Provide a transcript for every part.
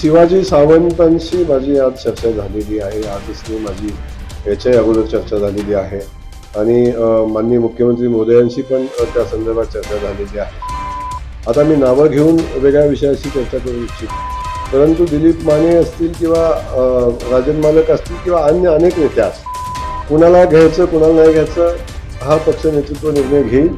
शिवाजी सावंतांशी माझी आज चर्चा झालेली आहे. आजच माझी याच्याही अगोदर चर्चा झालेली आहे. आणि माननीय मुख्यमंत्री मोदयांशी पण त्या संदर्भात चर्चा झालेली आहे. आता मी नावं घेऊन वेगळ्या विषयाशी चर्चा करू इच्छित. परंतु दिलीप माने असतील किंवा राजन मालक असतील किंवा अन्य अनेक नेते असतील कुणाला घ्यायचं कुणाला नाही घ्यायचं हा पक्ष नेतृत्व निर्णय घेईल.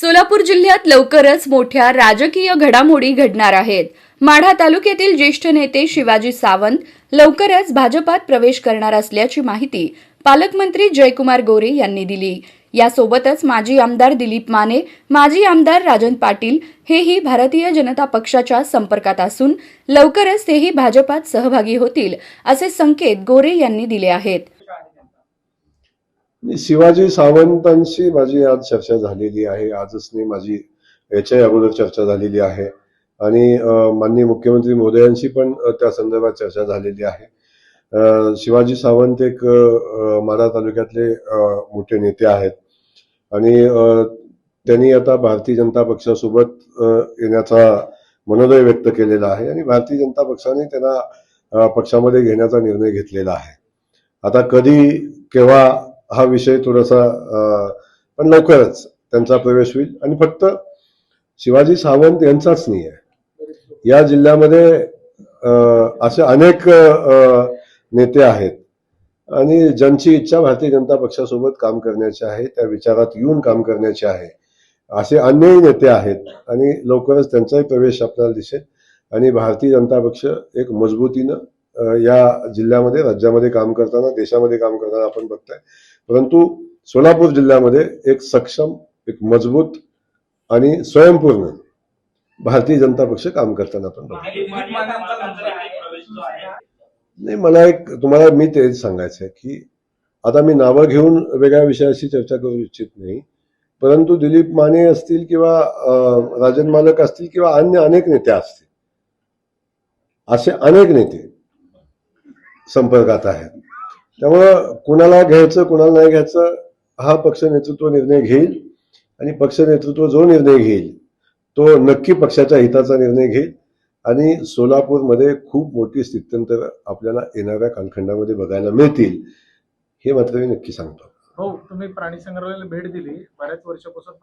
सोलापूर जिल्ह्यात लवकरच मोठ्या राजकीय घडामोडी घडणार आहेत. माढा तालुक्यातील ज्येष्ठ नेते शिवाजी सावंत लवकरच भाजपात प्रवेश करणार असल्याची माहिती पालकमंत्री जयकुमार गोरे यांनी दिली. यासोबतच माजी आमदार दिलीप माने माजी आमदार राजन पाटील हेही भारतीय जनता पक्षाच्या संपर्कात असून लवकरच तेही भाजपात सहभागी होतील असे संकेत गोरे यांनी दिले आहेत. शिवाजी सावंतांशी माझी आज चर्चा झालेली आहे. आजच नाही माझी याच्या अगोदर चर्चा झालेली आहे. आणि माननीय मुख्यमंत्री मोदयांशी पण त्या संदर्भात चर्चा झालेली आहे. शिवाजी सावंत एक माढा तालुक्यातले मोठे नेते आहेत. आणि त्यांनी आता भारतीय जनता पक्षासोबत येण्याचा मनोदय व्यक्त केलेला आहे आणि भारतीय जनता पक्षाने त्यांना पक्षामध्ये घेण्याचा निर्णय घेतलेला आहे. आता कधी केव्हा हा विषय थोडासा पण लवकरच त्यांचा प्रवेश होईल. आणि फक्त शिवाजी सावंत यांचाच नाही आहे या जिल्ह्यामध्ये असे अनेक नेते आहेत. आणि ज्यांची इच्छा भारतीय जनता पक्षासोबत काम करण्याची आहे त्या विचारात येऊन काम करण्याची आहे. असे अन्यही नेते आहेत आणि लवकरच त्यांचाही प्रवेश आपल्याला दिसेल. आणि भारतीय जनता पक्ष एक मजबूतीनं या जिल्ह्यामध्ये राज्यामध्ये काम करताना देशामध्ये काम करताना आपण बघतोय. परंतु सोलापूर जिल्ह्यामध्ये एक सक्षम एक मजबूत आणि स्वयंपूर्ण भारतीय जनता पक्ष काम करताना आपण नाही मला एक तुम्हाला मी तेच सांगायचं आहे की आता मी नावं घेऊन वेगळ्या विषयाशी चर्चा करू इच्छित नाही. परंतु दिलीप माने असतील किंवा राजन मालक असतील किंवा अन्य अनेक नेते असतील. असे अनेक नेते संपर्कात आहेत. त्यामुळं कुणाला घ्यायचं कुणाला नाही घ्यायचं हा पक्ष नेतृत्व निर्णय घेईल. आणि पक्ष नेतृत्व जो निर्णय घेईल तो नक्की पक्षाच्या हिताचा निर्णय घेईल आणि सोलापूरमध्ये खूप मोठी स्थित्यंतर आपल्याला येणाऱ्या कालखंडामध्ये बघायला मिळतील हे मात्र मी नक्की सांगतो. हो तुम्ही प्राणी संग्रहालयाला भेट दिली. बऱ्याच वर्षापासून